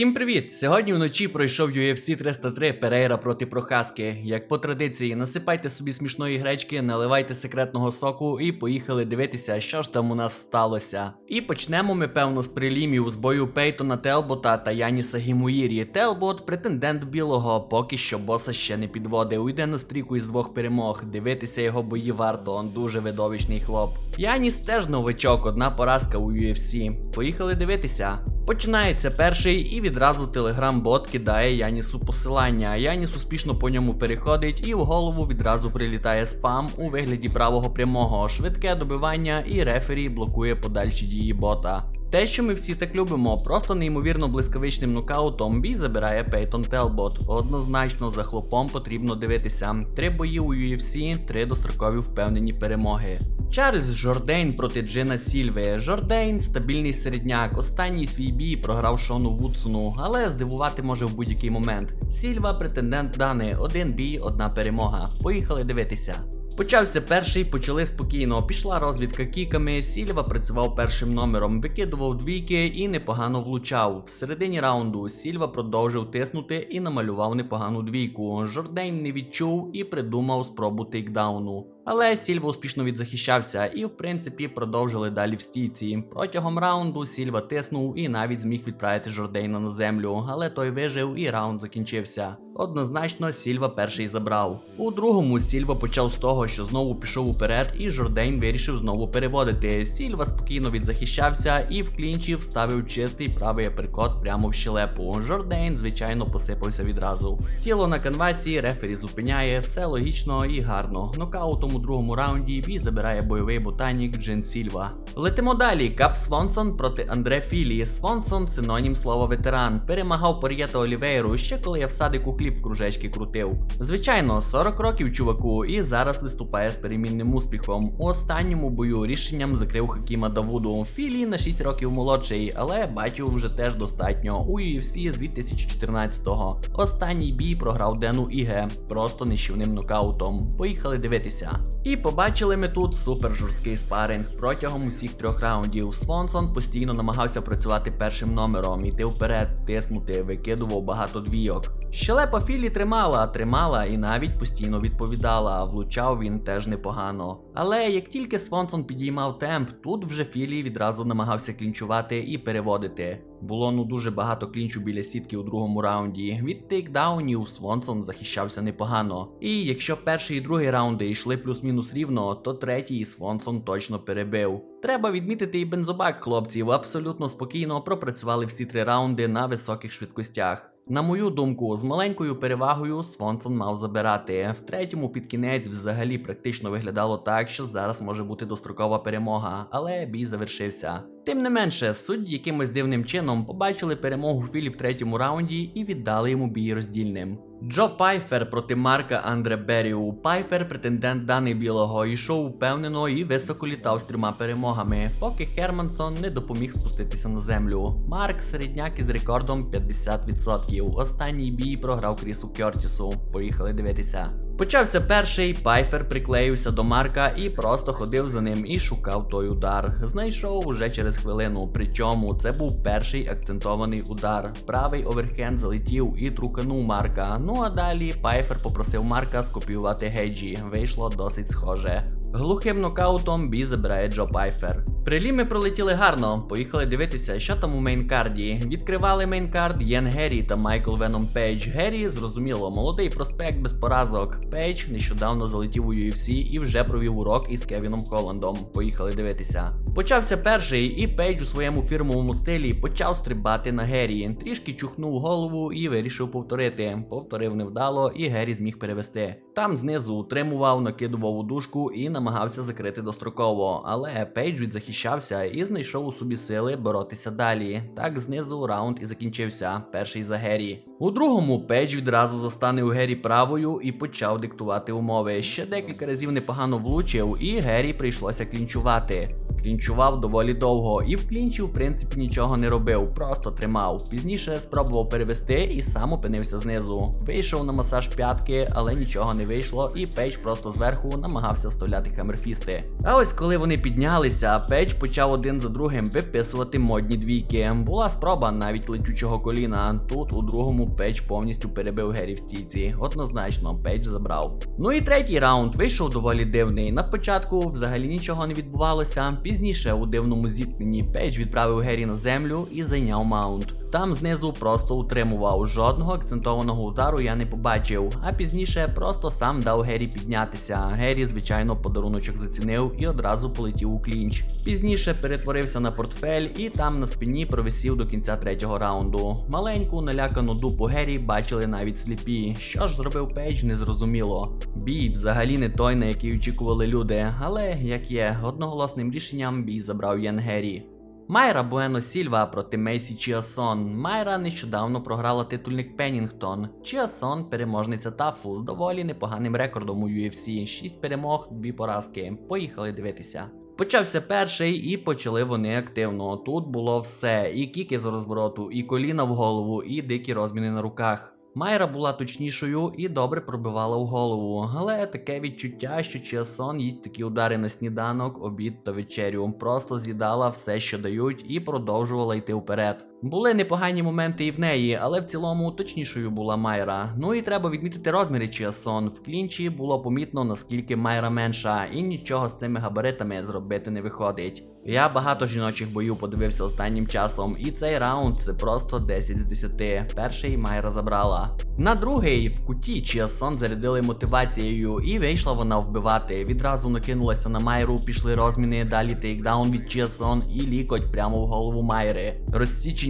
Всім привіт! Сьогодні вночі пройшов UFC 303 Перейра проти Прохаски. Як по традиції, насипайте собі смішної гречки, наливайте секретного соку і поїхали дивитися, що ж там у нас сталося. І почнемо ми, певно, з прилімів з бою Пейтона Телбота та Яніса Гімуїрі. Телбот претендент білого, поки що боса ще не підводив. Уйде на стріку із двох перемог. Дивитися його бої варто, он дуже видовищний хлоп. Яніс теж новичок, одна поразка у UFC. Поїхали дивитися. Починається перший і відразу телеграм-бот кидає Янісу посилання. Яніс успішно по ньому переходить, і в голову відразу прилітає спам у вигляді правого прямого, швидке добивання, і рефері блокує подальші дії бота. Те, що ми всі так любимо, просто неймовірно блискавичним нокаутом бій забирає Пейтон Телбот. Однозначно за хлопом потрібно дивитися. Три бої у UFC, три дострокові впевнені перемоги. Чарльз Жордейн проти Джина Сільви. Жордейн стабільний середняк. Останній свій бій програв Шону Вудсону, але здивувати може в будь-який момент. Сільва претендент Дани. Один бій, одна перемога. Поїхали дивитися. Почався перший, почали спокійно. Пішла розвідка кіками. Сільва працював першим номером, викидував двійки і непогано влучав. В середині раунду Сільва продовжив тиснути і намалював непогану двійку. Жордейн не відчув і придумав спробу тейкдауну. Але Сільва успішно відзахищався і, в принципі, продовжили далі в стійці. Протягом раунду Сільва тиснув і навіть зміг відправити Жордейна на землю, але той вижив і раунд закінчився. Однозначно, Сільва перший забрав. У другому Сільва почав з того, що знову пішов уперед, і Жордейн вирішив знову переводити. Сільва спокійно відзахищався і в клінчі вставив чистий правий аперкот прямо в щелепу. Жордейн, звичайно, посипався відразу. Тіло на канвасі, рефері зупиняє, все логічно і гарно. Нокаутом у другому раунді бій забирає бойовий ботанік Джен Сільва. Летимо далі. Кап Свонсон проти Андре Філі. Свонсон синонім слова ветеран. Перемагав Пор'єта Олівейру ще коли я в садику хліб в кружечки крутив. Звичайно, 40 років чуваку, і зараз виступає з перемінним успіхом. У останньому бою рішенням закрив Хакіма Давуду. Філі на 6 років молодший, але бачив вже теж достатньо. У UFC з 2014-го. Останній бій програв Дену Іге, просто нищівним нокаутом. Поїхали дивитися. І побачили ми тут супер жорсткий спаринг протягом усіх трьох раундів. Свонсон постійно намагався працювати першим номером, іти вперед, тиснути, викидував багато двійок. Щелепа Філі тримала, тримала і навіть постійно відповідала. Влучав він теж непогано. Але як тільки Свонсон підіймав темп, тут вже Філі відразу намагався клінчувати і переводити. Було ну дуже багато клінчу біля сітки у другому раунді. Від тейкдаунів Свонсон захищався непогано. І якщо перший і другий раунди йшли плюс-мінус рівно, то третій Свонсон точно перебив. Треба відмітити і бензобак хлопців абсолютно спокійно пропрацювали всі три раунди на високих швидкостях. На мою думку, з маленькою перевагою Свонсон мав забирати. В третьому під кінець взагалі практично виглядало так, що зараз може бути дострокова перемога, але бій завершився. Тим не менше, судді якимось дивним чином побачили перемогу Філі в третьому раунді і віддали йому бій роздільним. Джо Пайфер проти Марка Андре Беріу. Пайфер, претендент Дани Білого, йшов упевнено і високо літав з трьома перемогами, поки Хермансон не допоміг спуститися на землю. Марк середняк із рекордом 50%. Останній бій програв Крісу Кертісу. Поїхали дивитися. Почався перший, Пайфер приклеївся до Марка і просто ходив за ним і шукав той удар. Знайшов уже через хвилину. Причому це був перший акцентований удар. Правий оверхенд залетів і труханув Марка. Ну а далі Пайфер попросив Марка скопіювати гейджі. Вийшло досить схоже. Глухим нокаутом бій забирає Джо Пайфер. Приліми пролетіли гарно. Поїхали дивитися, що там у мейнкарді. Відкривали мейнкард Єн Геррі та Майкл Веном Пейдж. Геррі, зрозуміло, молодий проспект без поразок. Пейдж нещодавно залетів у UFC і вже провів урок із Кевіном Холландом. Поїхали дивитися. Почався перший, і Пейдж у своєму фірмовому стилі почав стрибати на Геррі. Трішки чухнув голову і вирішив повторити. Повторив невдало, і Геррі зміг перевести. Там знизу утримував, накидував у дужку і намагався закрити достроково. Але Пейдж відзахищався і знайшов у собі сили боротися далі. Так знизу раунд і закінчився. Перший за Геррі. У другому Пейдж відразу застане у Геррі правою і почав диктувати умови. Ще декілька разів непогано влучив, і Геррі прийшлося клінчувати. Клінчував доволі довго і в клінчі, в принципі, нічого не робив, просто тримав. Пізніше спробував перевести і сам опинився знизу. Вийшов на масаж п'ятки, але нічого не вийшло, і Пейдж просто зверху намагався вставляти хамерфісти. А ось коли вони піднялися, Пейдж почав один за другим виписувати модні двійки. Була спроба навіть летючого коліна. Тут у другому Пейдж повністю перебив Гері в стійці. Однозначно, Пейдж забрав. Ну і третій раунд вийшов доволі дивний. На початку взагалі нічого не відбувалося. Пізніше у дивному зіткненні Пейдж відправив Гері на землю і зайняв маунт. Там знизу просто утримував. Жодного акцентованого удару я не побачив. А пізніше просто сам дав Гері піднятися. Гері, звичайно, подаруночок зацінив і одразу полетів у клінч. Пізніше перетворився на портфель і там на спині провисів до кінця третього раунду. Маленьку налякану дупу Гері бачили навіть сліпі. Що ж зробив Пейдж, незрозуміло. Бій взагалі не той, на який очікували люди, але як є, одноголосним рішенням бій забрав Ян Гері. Майра Буено Сільва проти Мейсі Чіасон. Майра нещодавно програла титульник Пеннінгтон. Чіасон переможниця тафу з доволі непоганим рекордом у UFC. 6 перемог, 2 поразки. Поїхали дивитися. Почався перший, і почали вони активно. Тут було все: і кіки з розвороту, і коліна в голову, і дикі розміни на руках. Майра була точнішою і добре пробивала в голову, але таке відчуття, що Чіасон їсть такі удари на сніданок, обід та вечерю. Просто з'їдала все, що дають, і продовжувала йти вперед. Були непогані моменти і в неї, але в цілому точнішою була Майра. Ну і треба відмітити розміри Чіасон. В клінчі було помітно наскільки Майра менша, і нічого з цими габаритами зробити не виходить. Я багато жіночих боїв подивився останнім часом, і цей раунд це просто 10 з 10. Перший Майра забрала. На другий в куті Чіасон зарядили мотивацією, і вийшла вона вбивати. Відразу накинулася на Майру, пішли розміни, далі тейкдаун від Чіасон і лікоть прямо в голову Майри.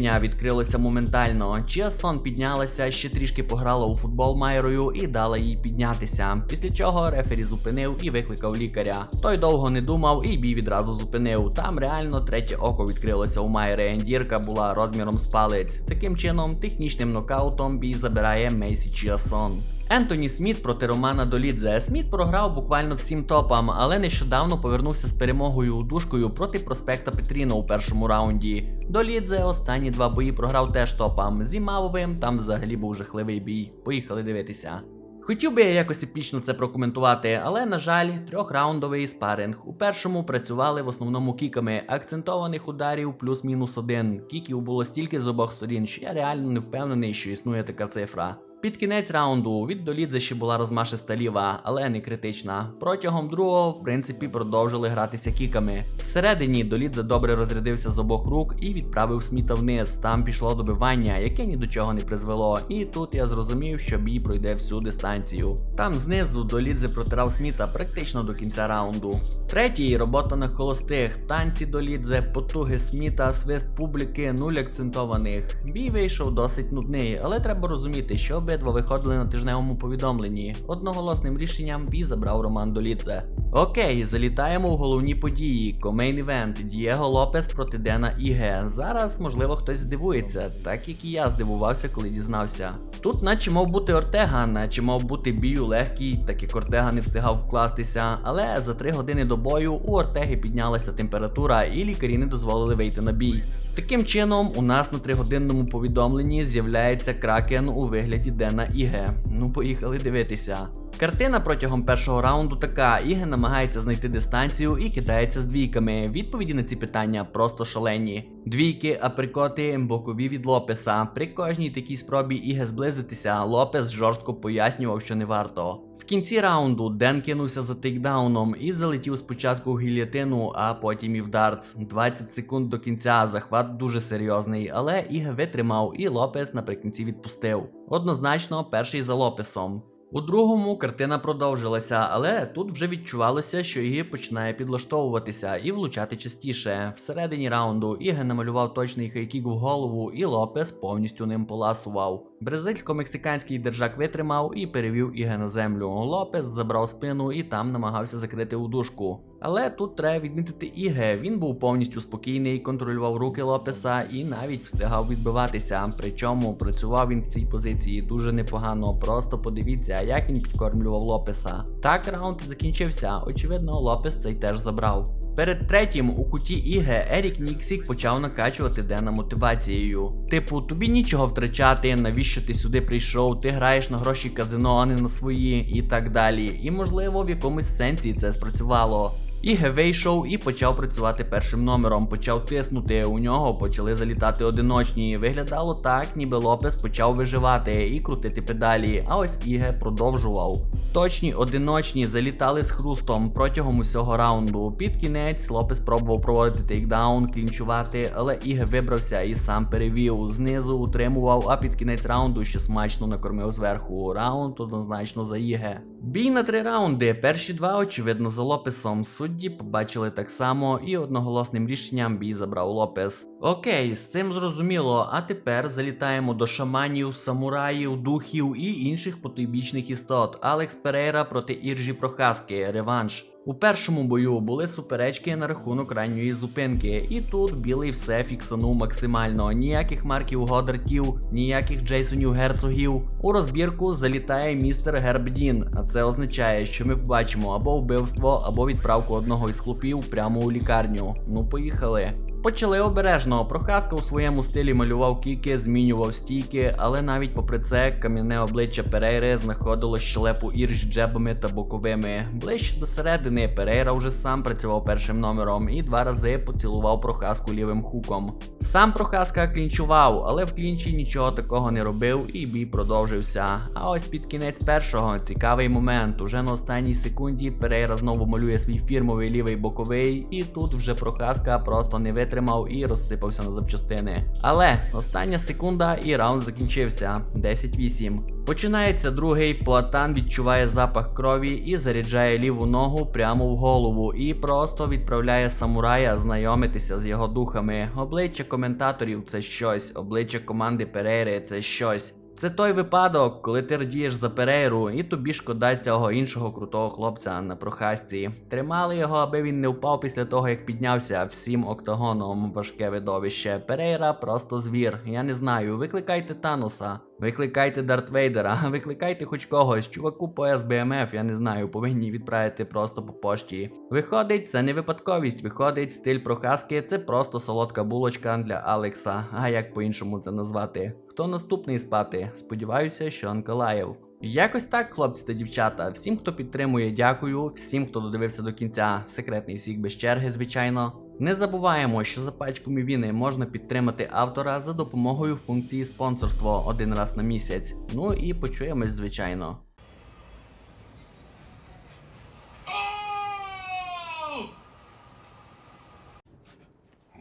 Розсічення відкрилося моментально. Чіасон піднялася, ще трішки пограла у футбол Майрою і дала їй піднятися. Після чого рефері зупинив і викликав лікаря. Той довго не думав і бій відразу зупинив. Там реально третє око відкрилося у Майри. Дірка була розміром з палець. Таким чином, технічним нокаутом бій забирає Мейсі Чіасон. Ентоні Сміт проти Романа Долідзе. Сміт програв буквально всім топам, але нещодавно повернувся з перемогою у душкою проти проспекта Петріно у першому раунді. Долідзе останні два бої програв теж топам. Зі Мавовим там взагалі був жахливий бій. Поїхали дивитися. Хотів би я якось епічно це прокоментувати, але на жаль, трьохраундовий спаринг. У першому працювали в основному кіками, акцентованих ударів плюс-мінус один. Кіків було стільки з обох сторін, що я реально не впевнений, що існує така цифра. Під кінець раунду від Долідзе ще була розмашиста ліва, але не критична. Протягом другого, в принципі, продовжили гратися кіками. Всередині Долідзе добре розрядився з обох рук і відправив Сміта вниз. Там пішло добивання, яке ні до чого не призвело. І тут я зрозумів, що бій пройде всю дистанцію. Там знизу Долідзе протирав Сміта практично до кінця раунду. Третій робота на холостих, танці Долідзе, потуги Сміта, свист публіки, нуль акцентованих. Бій вийшов досить нудний, але треба розуміти, що обидва виходили на тижневому повідомленні. Одноголосним рішенням бій забрав Роман Долідзе. Окей, залітаємо в головні події. Комейн івент Дієго Лопес проти Дена Іге. Зараз, можливо, хтось здивується, так як і я здивувався, коли дізнався. Тут, наче мав бути Ортега, наче мав бути бій легкий, так як Ортега не встигав вкластися. Але за три години до бою у Ортеги піднялася температура, і лікарі не дозволили вийти на бій. Таким чином, у нас на тригодинному повідомленні з'являється кракен у вигляді Дена Іге. Ну, поїхали дивитися. Картина протягом першого раунду така: Іге намагається знайти дистанцію і кидається з двійками. Відповіді на ці питання просто шалені. Двійки, априкоти, бокові від Лопеса. При кожній такій спробі Іге зблизитися, Лопес жорстко пояснював, що не варто. В кінці раунду Ден кинувся за тейкдауном і залетів спочатку в гільятину, а потім і в дартс. 20 секунд до кінця. Захват дуже серйозний, але Іге витримав, і Лопес наприкінці відпустив. Однозначно, перший за Лопесом. У другому картина продовжилася, але тут вже відчувалося, що її починає підлаштовуватися і влучати частіше. Всередині раунду Іге намалював точний хайкік в голову, і Лопес повністю ним поласував. Бразильсько-мексиканський держак витримав і перевів Іге на землю. Лопес забрав спину і там намагався закрити удушку. Але тут треба відмітити Іге. Він був повністю спокійний, контролював руки Лопеса і навіть встигав відбиватися. Причому працював він в цій позиції дуже непогано. Просто подивіться, як він підкормлював Лопеса. Так раунд закінчився. Очевидно, Лопес цей теж забрав. Перед третім у куті Іге Ерік Ніксік почав накачувати Дена мотивацією. Типу, тобі нічого втрачати, навіщо ти сюди прийшов, ти граєш на гроші казино, а не на свої, і так далі. І можливо в якомусь сенсі це спрацювало. Іге вийшов і почав працювати першим номером, почав тиснути. У нього почали залітати одиночні. Виглядало так, ніби Лопес почав виживати і крутити педалі. А ось Іге продовжував. Точні одиночні залітали з хрустом протягом усього раунду. Під кінець Лопес пробував проводити тейкдаун, клінчувати, але Іге вибрався і сам перевів. Знизу утримував, а під кінець раунду ще смачно накормив зверху. Раунд однозначно за Іге. Бій на три раунди. Перші два, очевидно, за Лопесом. Судді побачили так само і одноголосним рішенням бій забрав Лопес. Окей, з цим зрозуміло. А тепер залітаємо до шаманів, самураїв, духів і інших потойбічних істот. Алекс Перейра проти Іржі Прохаски. Реванш. У першому бою були суперечки на рахунок ранньої зупинки, і тут білий все фіксанув максимально. Ніяких марків Годартів, ніяких Джейсонів герцогів. У розбірку залітає містер Гербдін, а це означає, що ми побачимо або вбивство, або відправку одного із хлопів прямо у лікарню. Ну, поїхали. Почали обережно. Прохаска у своєму стилі малював кіки, змінював стійки, але навіть попри це кам'яне обличчя Перейри знаходило щелепу ірж джебами та боковими. Ближче до середини Перейра вже сам працював першим номером і два рази поцілував прохаску лівим хуком. Сам прохаска клінчував, але в клінчі нічого такого не робив, і бій продовжився. А ось під кінець першого цікавий момент. Уже на останній секунді Перейра знову малює свій фірмовий лівий боковий, і тут вже прохаска просто не витримав і розсипався на запчастини. Але остання секунда і раунд закінчився 10-8. Починається другий, Пуатан відчуває запах крові і заряджає ліву ногу прямо в голову, і просто відправляє самурая знайомитися з його духами. Обличчя коментаторів це щось, обличчя команди Перейри це щось. Це той випадок, коли ти радієш за Перейру, і тобі шкода цього іншого крутого хлопця на прохасті. Тримали його, аби він не впав після того, як піднявся всім октагоном важке видовище. Перейра просто звір. Я не знаю. Викликайте Таноса, викликайте Дарт Вейдера, викликайте хоч когось. Чуваку по СБМФ, я не знаю, повинні відправити просто по пошті. Виходить, це не випадковість. Виходить, стиль прохаски це просто солодка булочка для Алекса. А як по-іншому це назвати? Хто наступний спати? Сподіваюся, що Анкалаєв. Якось так, хлопці та дівчата. Всім, хто підтримує, дякую. Всім, хто додивився до кінця. Секретний сік без черги, звичайно. Не забуваємо, що за пачку мівіни можна підтримати автора за допомогою функції спонсорство один раз на місяць. Ну і почуємось, звичайно.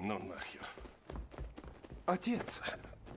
Ну нахер. Отец,